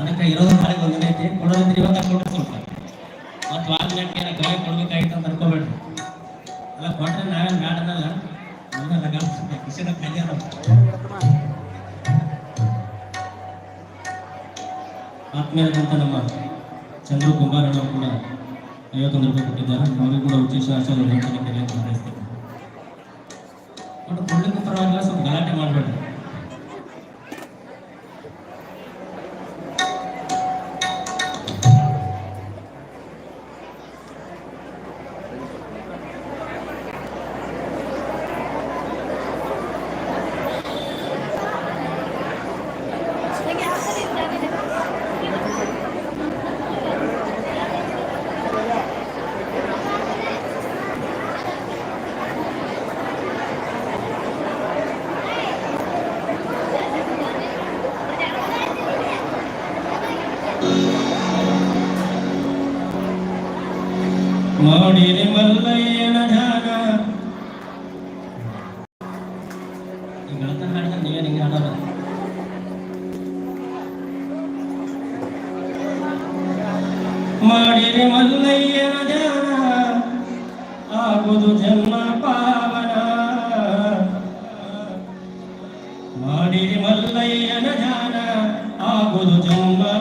ಅದಕ್ಕೆ ಇರೋದು ಮನೆಗೆ ಒಂದೇ ಐತಿ. ಕೊಡೋದಂದ್ರೆ ಇವತ್ತು ಕೊಟ್ಟು ಸ್ವಲ್ಪ ಮತ್ತು ವಾರ ಗಂಟೆ ಏನೋ ಗಾಯ ಕೊಡ್ಬೇಕಾಗಿತ್ತು ಅಂತ ಅನ್ಕೋಬೇಡ್ರಿ. ಅಲ್ಲ ಕೊಟ್ಟರೆ ನಾವೇನು ಬೇಡದಲ್ಲ ನಮ್ಗೆ ಲಗಾಮ ಕಿಶನ ಆತ್ಮೀಯರಾದಂಥ ನಮ್ಮ ಚಂದ್ರು ಕುಂಬಾರಣ್ಣವ್ರು ಕೂಡ ಐವತ್ತೊಂದು ರೂಪಾಯಿ ಕೊಟ್ಟಿದ್ದಾರೆ. ಅವರಿಗೂ ಕೂಡ ಉಚಿತ ಆಶೀರ್ವಾದ ಹಾರೈಸ್ತಾರೆ ಕೊಡಲಿಕ್ಕೂ ಪರವಾಗಿಲ್ಲ, ಸ್ವಲ್ಪ ಗಲಾಟೆ ಮಾಡಬೇಡ್ರಿ. গুরু জন্মা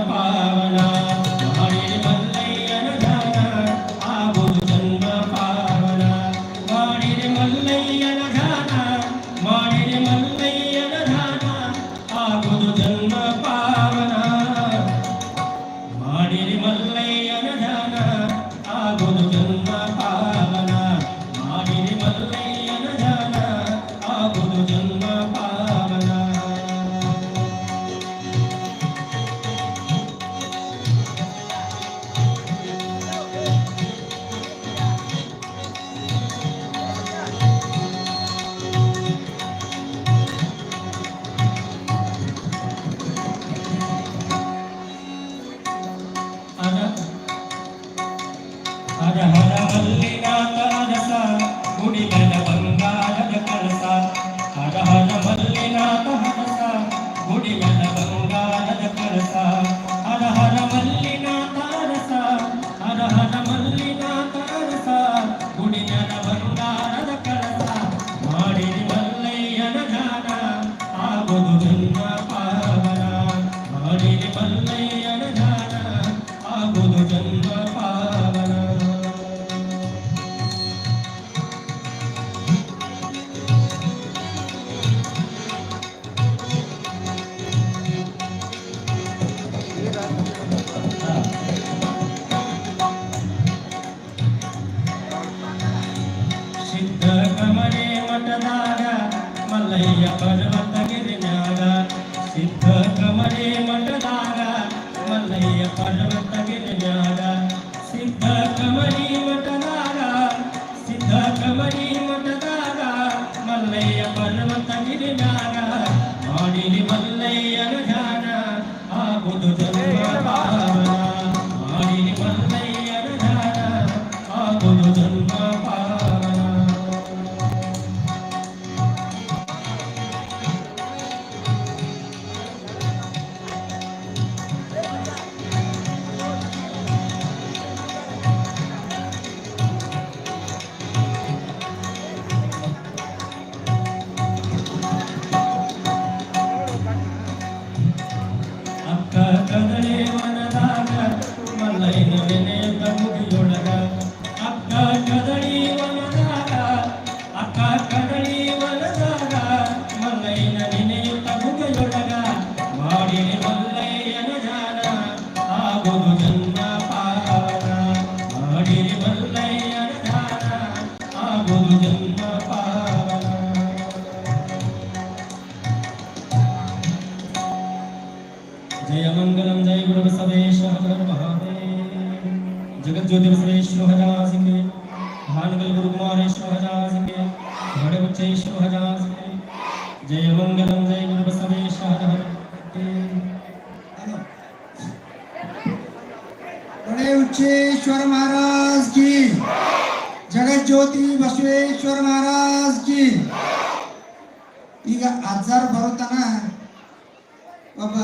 ಒಬ್ಬ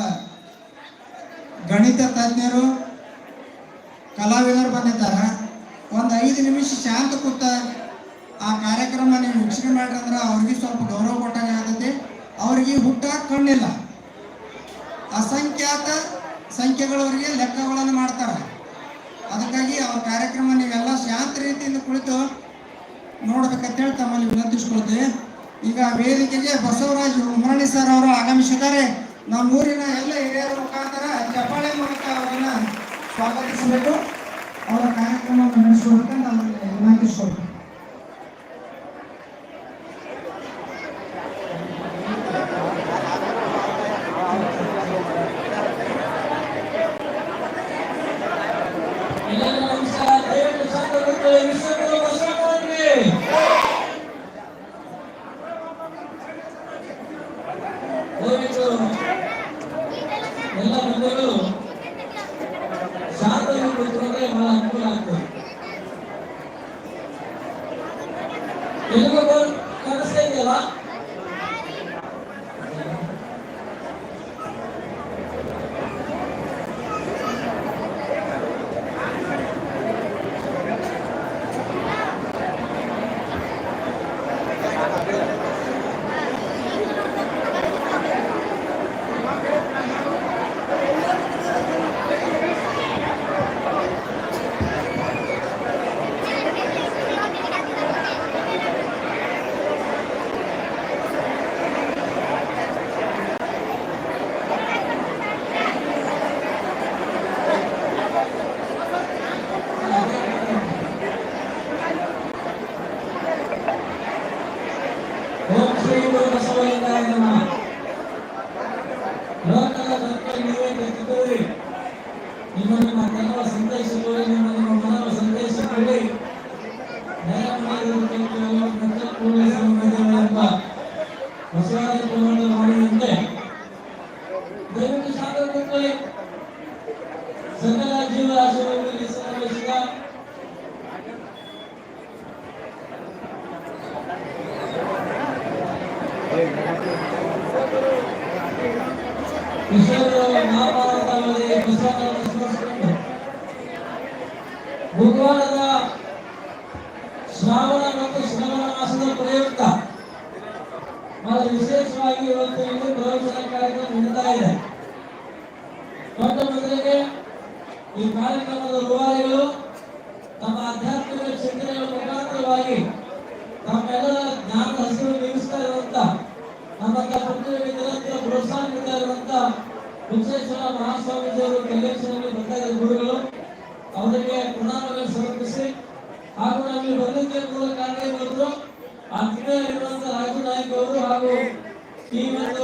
ಗಣಿತ ತಜ್ಞರು, ಕಲಾವಿದರು ಬಂದಿದ್ದಾರ. ಒಂದು ಐದು ನಿಮಿಷ ಶಾಂತ ಕೂತ ಆ ಕಾರ್ಯಕ್ರಮ ನೀವು ವೀಕ್ಷಣೆ ಮಾಡ್ರಂದ್ರೆ ಅವ್ರಿಗೆ ಸ್ವಲ್ಪ ಗೌರವ ಕೊಟ್ಟಂಗೆ ಆಗತ್ತೆ. ಅವ್ರಿಗೆ ಹುಟ್ಟ ಕಣ್ಣಿಲ್ಲ. ಅಸಂಖ್ಯಾತ ಸಂಖ್ಯೆಗಳವರಿಗೆ ಲೆಕ್ಕಗಳನ್ನು ಮಾಡ್ತಾರೆ. ಅದಕ್ಕಾಗಿ ಅವ್ರ ಕಾರ್ಯಕ್ರಮ ನೀವೆಲ್ಲ ಶಾಂತ ರೀತಿಯಿಂದ ಕುಳಿತು ನೋಡ್ಬೇಕಂತೇಳಿ ತಮ್ಮಲ್ಲಿ ವಿನಂತಿಸ್ಕೊಳ್ತೇವೆ. ಈಗ ವೇದಿಕೆಗೆ ಬಸವರಾಜ್ ಉಮರಣಿ ಸರ್ ಅವರು ಆಗಮಿಸಿದ್ದಾರೆ. ನಮ್ಮ ಊರಿನ ಎಲ್ಲ ಹಿರಿಯರ ಮುಖಾಂತರ ಚಪ್ಪಾಳೆ ಮೂಲಕ ಅವರನ್ನ ಸ್ವಾಗತಿಸಬೇಕು. ಅವರ ಕಾರ್ಯಕ್ರಮವನ್ನು ನಡೆಸುವಂತ ನಾವು ವಿನಂತಿಸ್ಕೊಳ್ತೇವೆ ವಿಶ್ವೇಶ್ವರ ಮಹಾಸ್ವಾಮೀಜಿಯವರು ಬರ್ತಾ ಇದ್ದಾರೆ ಗುರುಗಳು. ಅವರಿಗೆ ಪ್ರಣಾಮಗಳು ಸಮರ್ಪಿಸಿ. ಹಾಗೂ ನಮಗೆ ಬರಲಿಕ್ಕೆ ಮೂಲ ಕಾರಣ ಬಂದರು ಆ ರಾಜು ನಾಯಕ್ ಅವರು ಹಾಗೂ ಈ ಒಂದು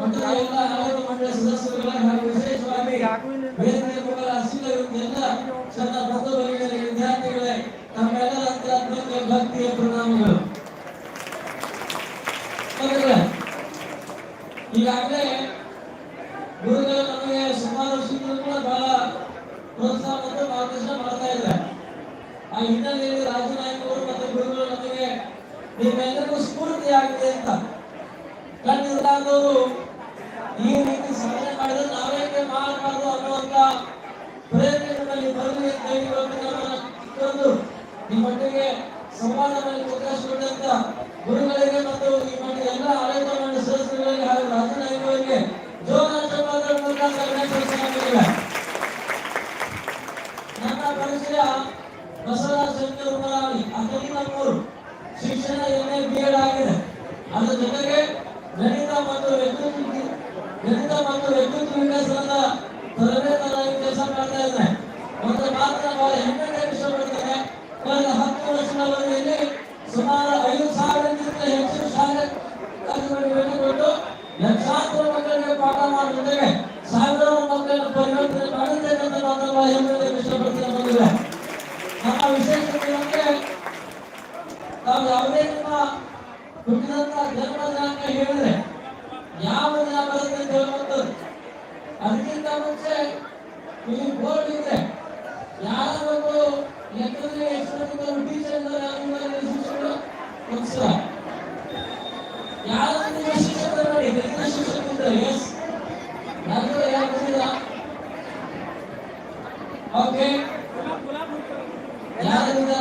ಮಠದ ಎಲ್ಲ ಆಡಳಿತ ಮಂಡಳ ಸದಸ್ಯರುಗಳ ಹಾಗೂ ವಿಶೇಷವಾಗಿ ಬೇರೆ ಅಶ್ವಿನ ಎಲ್ಲ ಸಣ್ಣ ಬಂಧು ಭಗಿನಿಯರಿಗೆ, ವಿದ್ಯಾರ್ಥಿಗಳೇ ತಮ್ಮೆಲ್ಲರ ಅಂತರಾತ್ಮಕ ಭಕ್ತಿಯ ಪ್ರಣಾಮಗಳು. ಈಗಾಗಲೇ ಗುರುಗಳು ನಮಗೆ ಸುಮಾರು ವರ್ಷಗಳು ಕೂಡ ಬಹಳ ಪ್ರೋತ್ಸಾಹ ಮತ್ತು ಮಾರ್ಗದರ್ಶನ ಮಾಡ್ತಾ ಇದ್ದಾರೆ ಆ ಹಿನ್ನೆಲೆಯಲ್ಲಿ ರಾಜು ನಾಯ್ಕ ಅವರು ಮತ್ತು ಗುರುಗಳು ನಮಗೆ ನಿಮ್ಮೆಲ್ಲರಿಗೂ ಅಂತ ಕಣ್ಣಿರ್ಲಾರ್ದವರು ಈ ರೀತಿ ಸಾಧನೆ ಮಾಡಿದ್ರೆ ನಾವೇಕೆ ಮಾಡಬಾರ್ದು ಅನ್ನುವಂತ ಪ್ರೇರಣೆ ನಮ್ಮಲ್ಲಿ ಬರಲಿ ಅಂತ ಹೇಳಿ ನಿಮ್ಮ ಮಟ್ಟಿಗೆ ಕೊಟ್ಟಂತ ಗುರುಗಳಿಗೆ ಮತ್ತು ಈ ಮಟ್ಟಿಗೆ ಎಲ್ಲ ಆಡಳಿತ ಮಂಡಳಿ ಸದಸ್ಯರುಗಳಿಗೆ ಹಾಗೂ ರಾಜನಾಯಕರಿಗೆ ಜೋರಾಟ ಮುಖಾಂತರ ಅಭಿನಂದನೆ ನನ್ನ ಪರಿಚಯ ಬಸವರಾಜ ಶಂಕರ್ ಉಮರಾಣಿ ಅತನಿ ನಮ್ಮೂರು ಶಿಕ್ಷಣ ಆಗಿದೆ ಅದರ ಜೊತೆಗೆ ಗಣಿತ ಮತ್ತು ವ್ಯಕ್ತಿತ್ವ ಗಣಿತ ಮತ್ತು ವ್ಯಕ್ತಿತ್ವ ವಿಕಾಸದ ತರಬೇತನಾಗಿ ಕೆಲಸ ಮಾಡ್ತಾ ಇದ್ದೇನೆ ಒಂದು ಮಾತ್ರ ಬಹಳ ಹೆಮ್ಮೆಯಿಂದ ಇಷ್ಟಪಡ್ತೇನೆ ಕಳೆದ ಹತ್ತು ಸುಮಾರು ಐದು ಸಾವಿರಕ್ಕಿಂತ ಹೆಚ್ಚು ಕಾಲೇಜುಗಳಿಗೆ ಭೇಟಿ ಕೊಟ್ಟು ಲಕ್ಷಾಂತರ ಮಕ್ಕಳಿಗೆ ಪಾಠ ಮಾಡುವ ಜೊತೆಗೆ ಸಾವಿರಾರು ಮಕ್ಕಳನ್ನು ಪರಿವರ್ತನೆ ಮಾಡುತ್ತೇನೆ ಅಂತ ನಮ್ಮ ವಿಶೇಷತೆ ನಾವು ಯಾವುದೇ ನಿಮ್ಮ ಹುಟ್ಟಿದಂತ ಜನ್ಮ ದಿನಾಂಕ ಹೇಳಿದ್ರೆ, ಯಾವ ದಿನ ಬರುತ್ತೆ ಹೇಳುವಂಥದ್ದು ಅದಕ್ಕಿಂತ ಮುಂಚೆ ಇಲ್ಲಿ ಬೋರ್ಡ್ ಇದೆ ಯಾರ ಒಂದು ಲೆಕ್ಕದಲ್ಲಿ ಎಷ್ಟು ಟೀಚರ್ ಇದ್ದಾರೆ ಯಾರು ಶಿಕ್ಷಕರು ಎಸ್ ಯಾರು ಯಾರು ಗೊತ್ತಿಲ್ಲ ಓಕೆ ಯಾರಿಲ್ಲ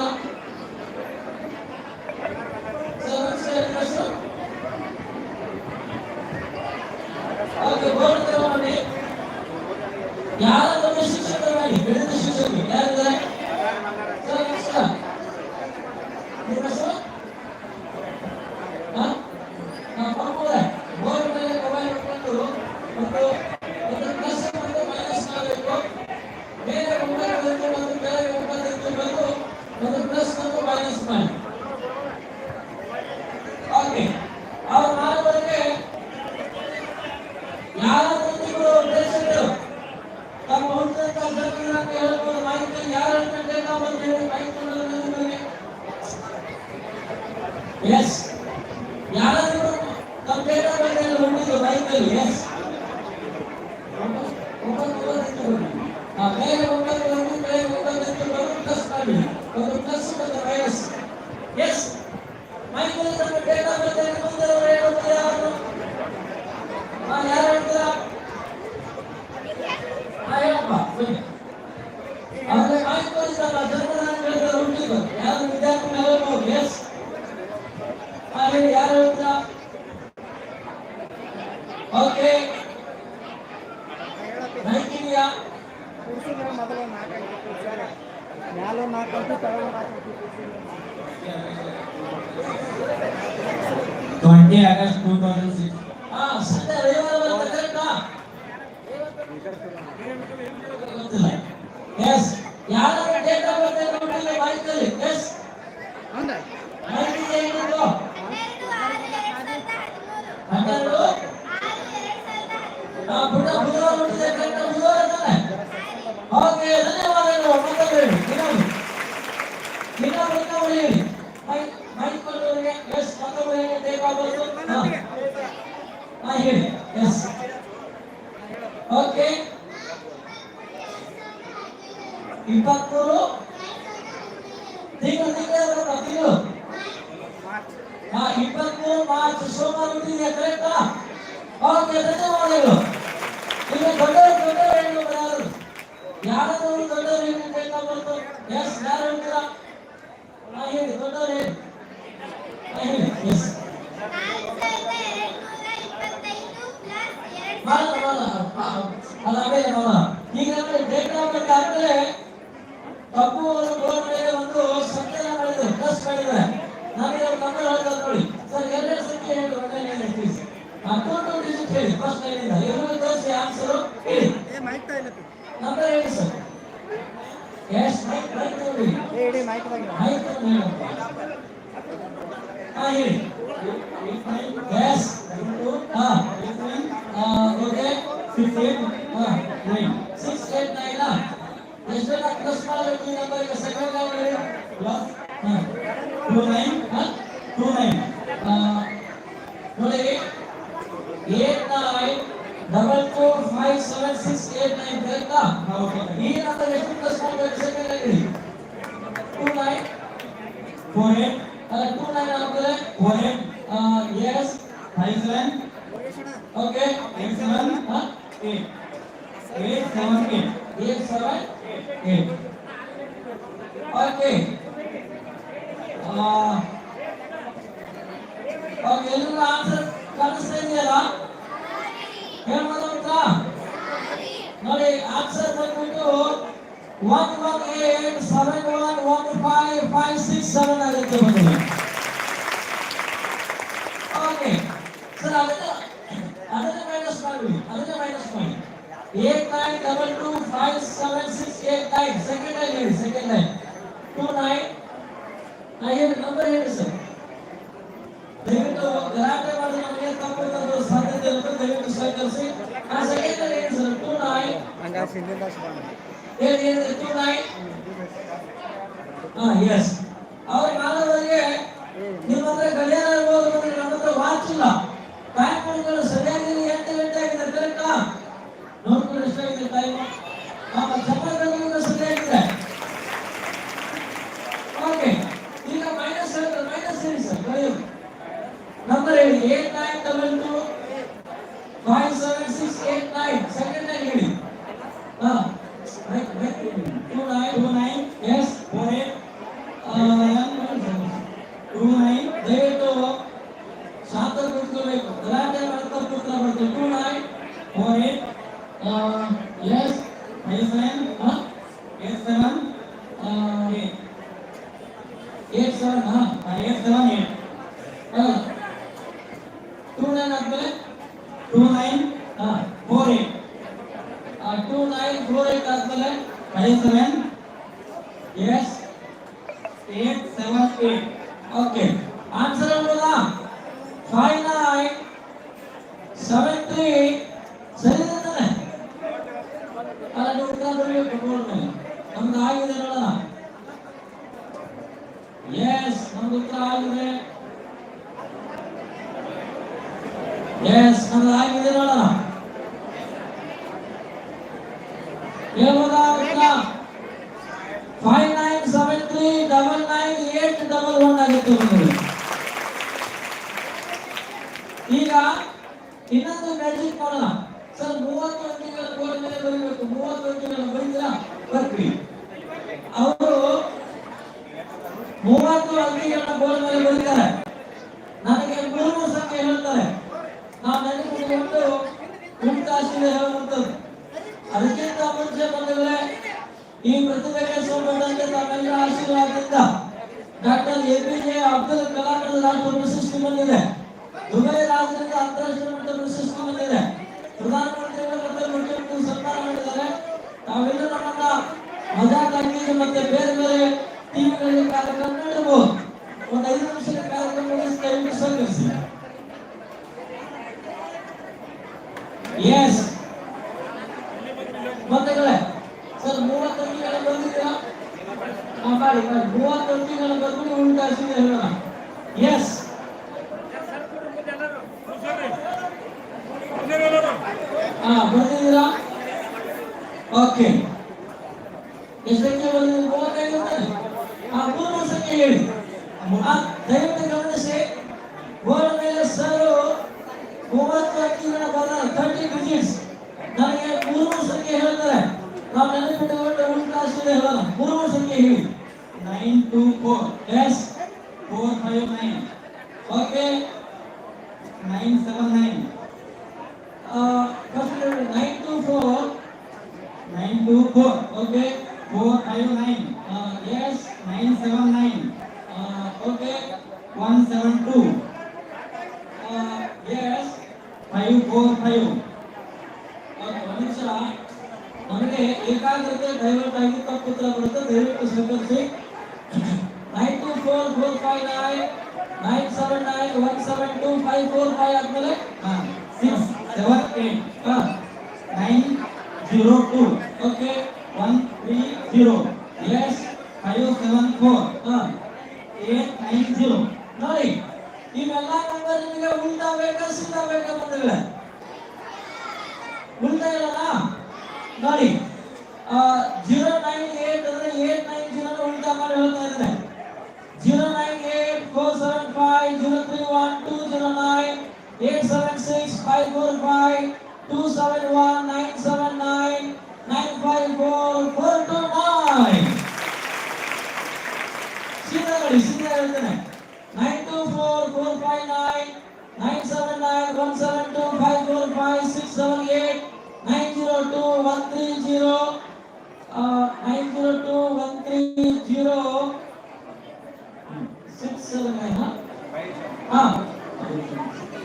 twenty August date of birth ಆದ್ಮೇಲೆ ಕಪ್ಪು ಅವರು ಬೋರ್ಡ್ ಮೇಲೆ ಒಂದು ಸಂಖ್ಯೆನ ಮಾಡಿದ್ರು ಪ್ಲಸ್ ಮಾಡಿದ್ರೆ ನಮಗೆ ಅವ್ರು ನಂಬರ್ ಹೇಳಿದ್ರು ನೋಡಿ ಸರ್ ಎರಡನೇ ಸಂಖ್ಯೆ ಹೇಳಿ ಒಳ್ಳೆ ಪ್ಲೀಸ್ ಅಕೌಂಟ್ ಡಿಜಿಟ್ ಹೇಳಿ ಫಸ್ಟ್ ಲೈನಿಂದ ಎಲ್ಲರಿಗೂ ತೋರಿಸಿ ಆನ್ಸರು ಹೇಳಿ. ನಂಬರ್ ಹೇಳಿ ಸರ್ ಎಸ್ ಮೈಕ್ ಮೈಕ್ ನೋಡಿ ಏ ಮೈಕ್ ಮೈಕ್ ಹಾ ಹೇಳಿ. ಎಸ್ ಹಾ ಓಕೆ ಫಿಫ್ಟೀನ್ ಹಾ ಸಿಕ್ಸ್ ಏಟ್ ನೈನ್ ಎಷ್ಟೆಲ್ಲ ಪ್ಲಸ್ ಮಾಡಬೇಕು ಈ ನಂಬರ್ಗೆ ಸೆಕೆಂಡ್ ನಂಬರ್ ಹೇಳಿ ಪ್ಲಸ್ ಹಾ ಟೂ ನೈನ್ ಹಾ ಟೂ ನೈನ್ ನೋಡಿ eight nine double four five seven six eight nine ಕರೆಕ್ಟಾ ಈ ನಂಬರ್ ಎಷ್ಟು ಪ್ಲಸ್ ಮಾಡಬೇಕು ಸೆಕೆಂಡ್ ಹೇಳಿ ಟೂ ನೈನ್ ಫೋರ್ ಏಟ್ ಅಲ್ಲ ಟೂ ನೈನ್ ಆದ್ಮೇಲೆ four eight yes five seven okay eight seven ಹಾ eight eight seven eight eight seven eight okay okay ಎಲ್ಲರೂ answer ಕಾಣಿಸ್ತಾ ಇದೆಯಲ್ಲ ಹೇಳ್ಬೋದಂತ ನೋಡಿ ಆನ್ಸರ್ ಬಂದ್ಬಿಟ್ಟು one one eight seven one one five five six seven ಆಗುತ್ತೆ ಬಂದಿದೆ ಓಕೆ ಸರ್ ಅದನ್ನ ಅದನ್ನ ಮೈನಸ್ ಮಾಡಿ ಅದನ್ನ ಮೈನಸ್ ಮಾಡಿ eight nine double two five seven six eight nine second line ಹೇಳಿ ಸೆಕೆಂಡ್ ಲೈನ್ ಟೂ ನೈನ್ ನಾ ಹೇಳಿ ನಂಬರ್ ಹೇಳಿ ಸರ್ ದಯವಿಟ್ಟು ಗಲಾಟೆ ಮಾಡಿ ನಮಗೆ ತಪ್ಪು ತಂದು ಸಾಧ್ಯತೆ ಇರುತ್ತೆ ದಯವಿಟ್ಟು ಸಹಕರಿಸಿ ಆ ಸೆಕೆಂಡ್ ಲೈನ್ ಹೇಳಿ ಸರ್ ಟೂ ನೈನ್ ಹಂಗ ಸಿಂಧಿಂದ ಬಂದ ಹೇಳಿ ಹೇಳಿ ಟೂ ನೈನ್ ಹಾ ಎಸ್ ಅವ್ರ ಮಾನವರಿಗೆ ನಿಮ್ಮ ಹತ್ರ ಗಡಿಯಾರ ಇರ್ಬೋದು ಮತ್ತೆ ನಮ್ಮ ಹತ್ರ ವಾಚ್ ಇಲ್ಲ ಟೈಮ್ ಮಾಡಿದ್ರೆ ಸರಿಯಾಗಿ ಎಂಟು ಗಂಟೆ ಆಗಿದೆ ಕರೆಕ್ಟಾ ನೋಡ್ಕೊಂಡು ಎಷ್ಟಾಗಿದೆ ಟೈಮ್ ನಮ್ಮ ಚಪ್ಪಲಿಗಳಿಂದ ಸರಿಯಾಗಿದೆ ಓಕೆ ಈಗ ಮೈನಸ್ ಹೇಳಿದ್ರೆ ಮೈನಸ್ ಹೇಳಿ ಸರ್ ಕಳೆಯೋದು ನಂಬರ್ ಹೇಳಿ eight nine double two five seven six eight nine second line ಹೇಳಿ ಹಾ Okay. Answer ಮೂವತ್ತು ಅಗ್ನಿಗಳನ್ನ ಬೋರ್ ಮೇಲೆ ಬರೀತಾರೆ ನನಗೆ ಮೂರು ಸಂಖ್ಯೆ ಹೇಳ್ತಾರೆ ನಾನು ನನಗೆ ಒಂದು Yes, Two 4. Okay, four five nine Uh, yes, nine seven nine.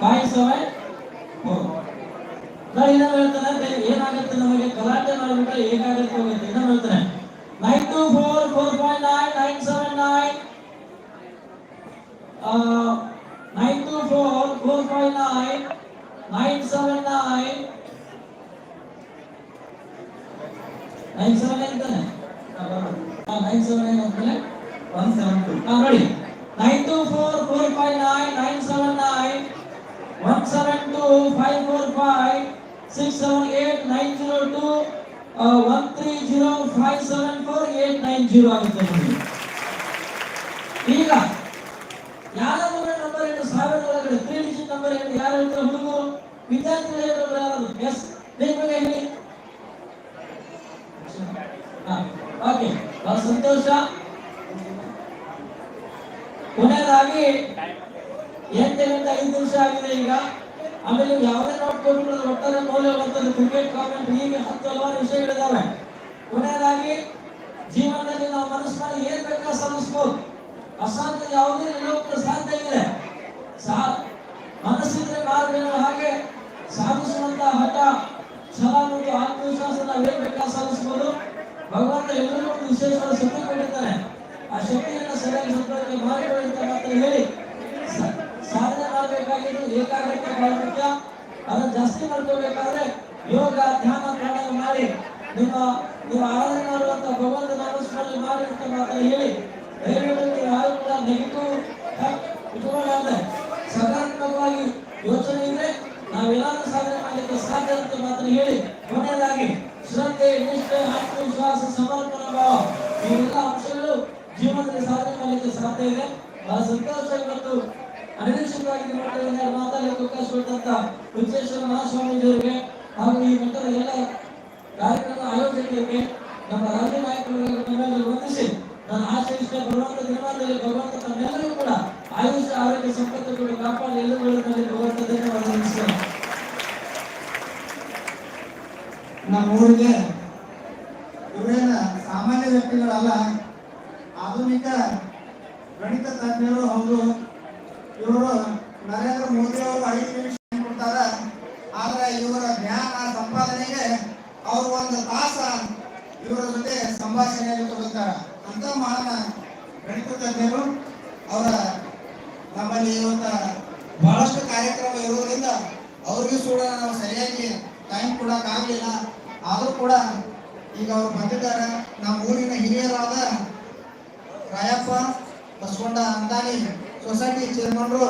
ಕಾಯಿಸವೇ ಏನೋ ಹೇಳ್ತಾನೆ? ಏನಾಗುತ್ತೆ ನಮಗೆ? ಗಲಾಟೆ ಮಾಡಿಬಿಟ್ರೆ ಏಕಾಗುತ್ತೆ ಹೋಗುತ್ತೆ ಏನೋ ಹೇಳ್ತಾನೆ. Nine two four four point nine nine seven nine nine two four four point nine nine seven nine nine seven ಅಂತಾನೆ ನೈನ್ ಸೆವೆನ್ ಏನ್ ಒನ್ ಸೆವೆನ್ ಟು ನೋಡಿ. nine two four four five nine nine seven nine one seven two five four five six seven eight nine zero two uh, one three zero five seven four eight nine zero ಆಗುತ್ತೆ ನೋಡಿ ಈಗ ಯಾರಾದರೂ number ಏನು ಸಾವಿರ ಒಳಗಡೆ three digit number ಏನು ಯಾರು ಹೇಳ್ತಾರೆ ಹುಡುಗರು ವಿದ್ಯಾರ್ಥಿಗಳು ಹೇಳೋದು ಯಾರಾದ್ರು ಎಸ್ ಬೇಗ ಹೇಳಿ ಓಕೆ ಬಹಳ ಸಂತೋಷ ಕೊನೆಯದಾಗಿ ಎಂಟರಿಂದ ಐದು ದಿವಸ ಆಗಿದೆ ಈಗ. ಆಮೇಲೆ ಯಾವುದೇ ನೋಟ್ ಕೊಟ್ಟರು ಒಟ್ಟಾರೆ ಮೌಲ್ಯ ಬರ್ತದೆ. ಕ್ರಿಕೆಟ್ ಕಾಮೆಂಟ್ ಹೀಗೆ ಹತ್ತು ಹಲವಾರು ವಿಷಯಗಳಿದ್ದಾವೆ ಕೊನೆಯದಾಗಿ ಜೀವನದಲ್ಲಿ ನಾವು ಮನಸ್ಸನ್ನು ಏನ್ ಬೇಕಾ ಸಾಧಿಸ್ಬೋದು. ಅಸಾಧ್ಯ ಯಾವುದೇ ನಿಲೋಕ ಸಾಧ್ಯ ಇದೆ ಸಾ ಮನಸ್ಸಿದ್ರೆ ಮಾರ್ಗಗಳು ಹಾಗೆ ಸಾಧಿಸುವಂತಹ ಹಠ ಸಲ ಮತ್ತು ಆತ್ಮವಿಶ್ವಾಸ ನಾವು ಏನ್ ಬೇಕಾ ಸಾಧಿಸ್ಬೋದು. ಭಗವಂತ ಎಲ್ಲರಿಗೂ ವಿಶೇಷವಾದ ಶಕ್ತಿ ಕೊಟ್ಟಿದ್ದಾನೆ ಮಾಡಬೇಕಾಗಿದ್ದು ಏಕಾಗ್ರತೆ ಬಹಳ ಮುಖ್ಯ. ಅದನ್ನು ಜಾಸ್ತಿ ಮಾಡ್ಕೋಬೇಕಾದ್ರೆ ಯೋಗ, ಧ್ಯಾನ, ಪ್ರಾಣಾಯಾಮ ಮಾಡಿ. ನಿಮ್ಮ ನೀವು ಆರಾಧನೆ ಮಾಡುವಂತ ಭಗವಂತ ನಾಮಸ್ಮರಣೆ ಮಾಡಿ ಅಂತ ಮಾತ್ರ ಹೇಳಿ. ದಯವಿಟ್ಟು ಯಾರು ಕೂಡ ನೆಗೆಟಿವ್ ಇಟ್ಕೊಳ್ಳಾರ್ದೆ ಸಕಾರಾತ್ಮಕವಾಗಿ ಯೋಚನೆ ಇದ್ರೆ ನಾವೇನಾದ್ರೂ ಸಾಧನೆ ಮಾಡಲಿಕ್ಕೆ ಸಾಧ್ಯ ಅಂತ ಮಾತ್ರ ಹೇಳಿ. ಕೊನೆಯದಾಗಿ, ಶ್ರದ್ಧೆ, ನಿಷ್ಠೆ, ಆತ್ಮವಿಶ್ವಾಸ, ಸಮರ್ಪಣಾ ಭಾವ. ಇವೆಲ್ಲ ಅಂಶಗಳು ಜೀವನದಲ್ಲಿ ಸಾಧನೆ ಮಾಡಲಿಕ್ಕೆ ಸಾಧ್ಯ ಇದೆ. ಬಹಳ ಸಂತೋಷ ಮತ್ತು ನಿಮ್ಮ ಮಟ್ಟದಲ್ಲಿ ಮಾತಾಡಲಿಕ್ಕೆ ಅವಕಾಶ ಕೊಟ್ಟಂತ ಉಚ್ಚೇಶ್ವರ ಮಹಾಸ್ವಾಮೀಜಿಯವರಿಗೆ ಹಾಗೂ ಈ ಮಟ್ಟದ ಎಲ್ಲ ಕಾರ್ಯಕ್ರಮ ಆಯೋಜಕರಿಗೆ ನಮ್ಮ ರಾಜ್ಯ ನಾಯಕರು ವಂದಿಸಿ ನಾನು ಆಶಯಿಸಿದ ಭಗವಂತ ದಿನಮಾನದಲ್ಲಿ ಭಗವಂತ ತಮ್ಮೆಲ್ಲರಿಗೂ ಕೂಡ ಆಯುಷ ಆರೋಗ್ಯ ಸಂಪತ್ತು ಕೂಡ ಕಾಪಾಡಿ ಎಲ್ಲರೂ ಒಳ್ಳೆಯದಲ್ಲಿ ಭಗವಂತ ಧನ್ಯವಾದ ನಮ್ಮ ಊರಿಗೆ ಇವರೇನ ಸಾಮಾನ್ಯ ವ್ಯಕ್ತಿಗಳಲ್ಲ, ಆಧುನಿಕ ಗಣಿತ ತಜ್ಞರು ಹೌದು. ಇವರು ನರೇಂದ್ರ ಮೋದಿ ಅವರು ಐದು ನಿಮಿಷ ಕೊಡ್ತಾರ. ಆದ್ರೆ ಇವರ ಜ್ಞಾನ ಸಂಪಾದನೆಗೆ ಅವರು ಒಂದು ತಾಸ ಇವರ ಜೊತೆ ಸಂಭಾಷಣೆಯಲ್ಲಿ ತಗೋತಾರ ಅಂತ ಮಹಾನ ಗಣಿತ ತಜ್ಞರು ಅವರ ನಮ್ಮಲ್ಲಿ ಇವತ್ತ ಬಹಳಷ್ಟು ಕಾರ್ಯಕ್ರಮ ಇರುವುದರಿಂದ ಅವ್ರಿಗೂ ಕೂಡ ನಾವು ಸರಿಯಾಗಿ ಟೈಮ್ ಕೊಡಕ್ ಆಗ್ಲಿಲ್ಲ. ಆದ್ರೂ ಕೂಡ ಈಗ ಅವ್ರು ಬಂದಿದ್ದಾರೆ. ನಮ್ಮ ಊರಿನ ಹಿರಿಯರಾದ ರಾಯಪ್ಪ ಬಸವಂಡ ಅಂದಾನಿ ಸೊಸೈಟಿ ಚೇರ್ಮನ್ರು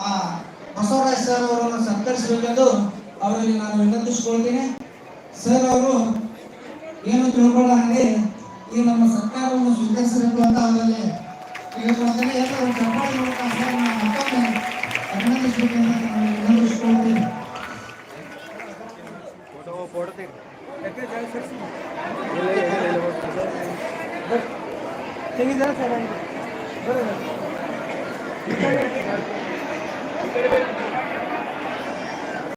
ಆ ಬಸವರಾಜ್ ಸರ್ ಅವರನ್ನು ಸತ್ಕರಿಸಬೇಕೆಂದು ಅವರಲ್ಲಿ ನಾನು ವಿನಂತಿಸಿಕೊಳ್ತೀನಿ ಸರ್ ಅವರು ಏನು ತಿಳ್ಕೊಳ್ಳಂಗೆ ಈ ನಮ್ಮ ಸರ್ಕಾರವನ್ನು ಸ್ವೀಕರಿಸಬೇಕು ಅಂತ ಅವರಲ್ಲಿ ಮೂಲಕ ಸರ್ ವಿನಂತಿಸಿಕೊಳ್ತೀನಿ ಸರ್ Thank you.